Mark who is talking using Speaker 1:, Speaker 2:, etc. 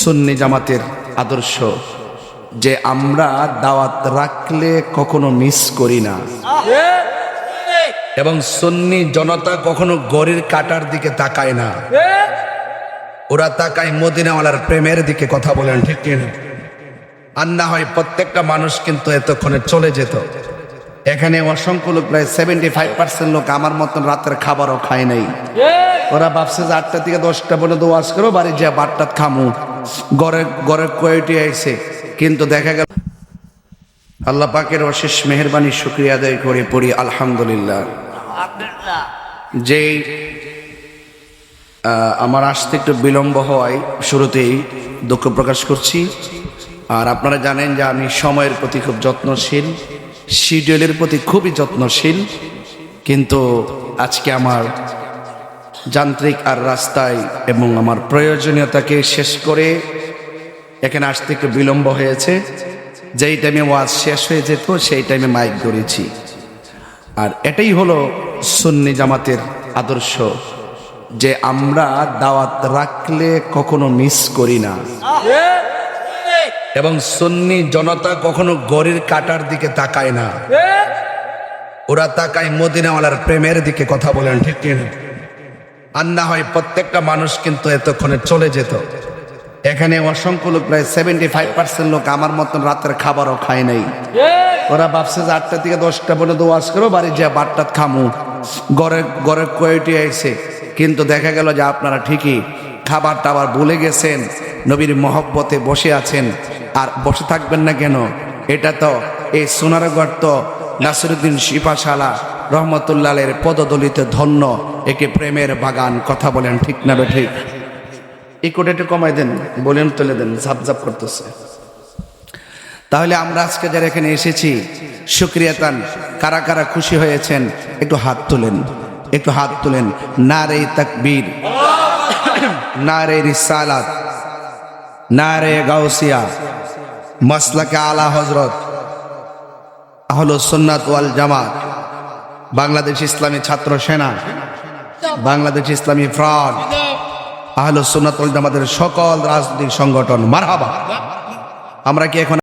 Speaker 1: সুন্নি জামাতের আদর্শ যে আমরা দাওয়াত রাখলে কখনো মিস করি না। এবং সুন্নি জনতা কখনো গড়ির কাটার দিকে তাকায় না। ওরা তাকায় মদিনাওয়ালার প্রেমের দিকে কথা বলেন, ঠিক আর না হয় প্রত্যেকটা মানুষ কিন্তু এতক্ষণে চলে যেত। এখানে অসংখ্য লোক প্রায় সেভেন্টি ফাইভ পার্সেন্ট লোক আমার মতন রাতের খাবারও খায় নাই। ওরা ভাবছে যে আটটা থেকে দশটা পর্যন্ত ওয়াশ করো বাড়ি যা বাটটাত খামু। ঘরে ঘরে কয়েটি আইছে? কিন্তু দেখা গেল আল্লাহ পাকের অশেষ মেহরবানি শুক্রিয়া আদায় করে পড়ি আলহামদুলিল্লাহ। যে আমার আসতে একটু বিলম্ব হওয়ায় শুরুতেই দুঃখ প্রকাশ করছি। আর আপনারা জানেন যে আমি সময়ের প্রতি খুব যত্নশীল। শিডিউলের প্রতি খুবই যত্নশীল। কিন্তু আজকে আমার যান্ত্রিক আর রাস্তায় এবং আমার প্রয়োজনীয়তাকে শেষ করে এখানে আসতে একটু বিলম্ব হয়েছে। যেই টাইমে ওয়াজ শেষ হয়ে যেত, সেই টাইমে মাইক ধরেছি। আর এটাই হলো সুন্নি জামাতের আদর্শ, যে আমরা দাওয়াত রাখলে কখনো মিস করি না। এবং সুন্নি জনতা কখনো গড়ির কাটার দিকে তাকায় না। ওরা তাকায় মদিনাওয়ালার প্রেমের দিকে কথা বলেন ঠিক কিনা আর না হয় প্রত্যেকটা মানুষ কিন্তু এতক্ষণে চলে যেত। এখানে অসংখ্য লোক প্রায় সেভেন্টি ফাইভ পার্সেন্ট লোক আমার মতন রাতের খাবারও খায় নাই। ওরা ভাবছে যে আটটা থেকে দশটা পর্যন্ত ওয়াশ করো বাড়ি যা বাটটাত খামু। গড়ে ঘরে কয়েটি আইছে? কিন্তু দেখা গেল যে আপনারা ঠিকই খাবার টাবার ভুলে গেছেন নবীর মহব্বতে বসে আছেন। আর বসে থাকবেন না কেন? এটা তো এই সোনারগড় তো নাসিরুদ্দিন শিপাশালা রহমতুল্লালের পদদলিত ধন্য একে প্রেমের বাগান কথা বলেন ঠিক না বে ঠিক? একটু কমাই দেন, বলেন তুলে দেন, ঝাপ ঝাপ করতেছে। তাহলে আমরা আজকে যারা এখানে এসেছি সুক্রিয়াতান কারা কারা খুশি হয়েছেন, একটু হাত তুলেন, একটু হাত তুলেন। না রে তাকবীর না রে রিসালাত না রে গাউসিয়া মাসলাকে আলা হজরত হলো সন্ন্যাত ওয়াল জামাত, বাংলাদেশ ইসলামী ছাত্র সেনা, বাংলাদেশ ইসলামী ফ্রন্ট আহলো ওয়াল জামাতের সকল রাজনৈতিক সংগঠন, মারহাবা। আমরা কি এখন